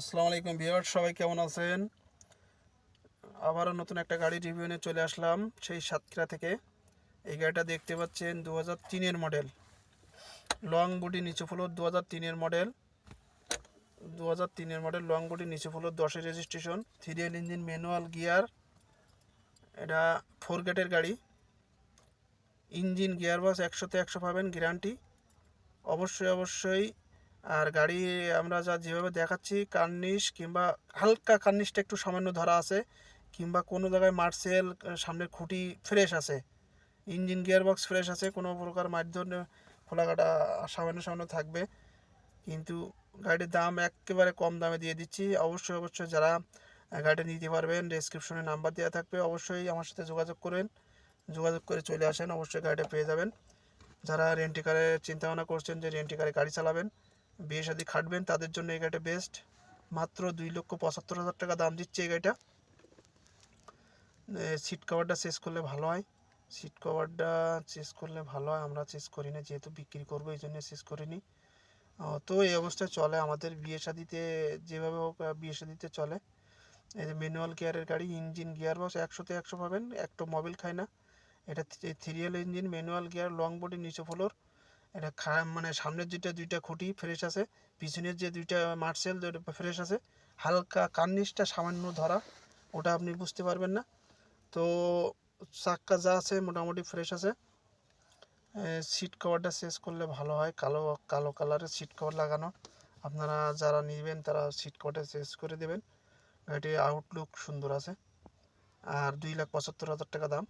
আসসালামু আলাইকুম ভিউয়ার সবাই কেমন আছেন? আবারও নতুন একটা গাড়ি রিভিউ নিয়ে চলে আসলাম, সেই সাতক্ষীরা থেকে। এই গাড়িটা দেখতে পাচ্ছেন দু হাজার তিনের মডেল লং বডি নিচু ফ্লোর দু হাজার তিনের মডেল দু হাজার তিনের মডেল লং বডি নিচু ফ্লোর দশের registration three L engine manual gear এটা ফোর গেটের গাড়ি। ইঞ্জিন গিয়ার বক্স একশোতে একশো পাবেন গ্যারান্টি অবশ্যই অবশ্যই আর গাড়ি আমরা যা যেভাবে দেখাচ্ছি, কার্নিশ কিংবা হালকা কার্নিশটা একটু সামান্য ধরা আছে, কিংবা কোনো জায়গায় মার্সেল সামনের খুঁটি ফ্রেশ আছে। ইঞ্জিন গিয়ার বক্স ফ্রেশ আছে, কোনো প্রকার মাধ্যমে খোলাকাটা সামান্য সামান্য থাকবে। কিন্তু গাড়ির দাম একেবারে কম দামে দিয়ে দিচ্ছি। অবশ্যই অবশ্যই যারা গাড়িটা নিতে পারবেন ডেসক্রিপশনে নাম্বার দেওয়া থাকবে। অবশ্যই আমার সাথে যোগাযোগ করেন, যোগাযোগ করে চলে আসেন, অবশ্যই গাড়িটা পেয়ে যাবেন। যারা রেন্টি কারের চিন্তা ভাবনা করছেন যে রেন্টি কারে গাড়ি চালাবেন বিয়ে শাদি খাটবেন, তাদের জন্য এই গাড়িটা বেস্ট মাত্র দুই লক্ষ পঁচাত্তর হাজার টাকা দাম দিচ্ছে এই গাড়িটা। সিট কভারটা চেস করলে ভালো হয়। সিট কভারটা চেস করলে ভালো হয়, আমরা চেস করি না, যেহেতু বিক্রি করব, এই জন্য চেস করিনি। তো এই অবস্থায় চলে আমাদের বিয়ে শাদিতে, যেভাবে হোক বিয়ে শাদিতে চলে। এই যে ম্যানুয়াল গিয়ারের গাড়ি ইঞ্জিন গিয়ার বক্স একশোতে একশো পাবেন, একটা মোবিল খায় না। এটা three L engine manual gear long body নিচে ফ্লোর এটা খা মানে সামনের যেটা দুইটা খুঁটি ফ্রেশ আছে, পিছনের যে দুইটা মার্সেল ফ্রেশ আছে, হালকা কার্নিশটা সামান্য ধরা, ওটা আপনি বুঝতে পারবেন না। তো চাক্কা যা আছে মোটামুটি ফ্রেশ আছে। সিট কভারটা শেষ করলে ভালো হয়, কালো কালো কালারের সিট কভার লাগানো। আপনারা যারা নেবেন তারা সিট কভারটা শেষ করে দেবেন। গাড়িটির আউটলুক সুন্দর আছে। আর দুই লাখ পঁচাত্তর হাজার টাকা দাম।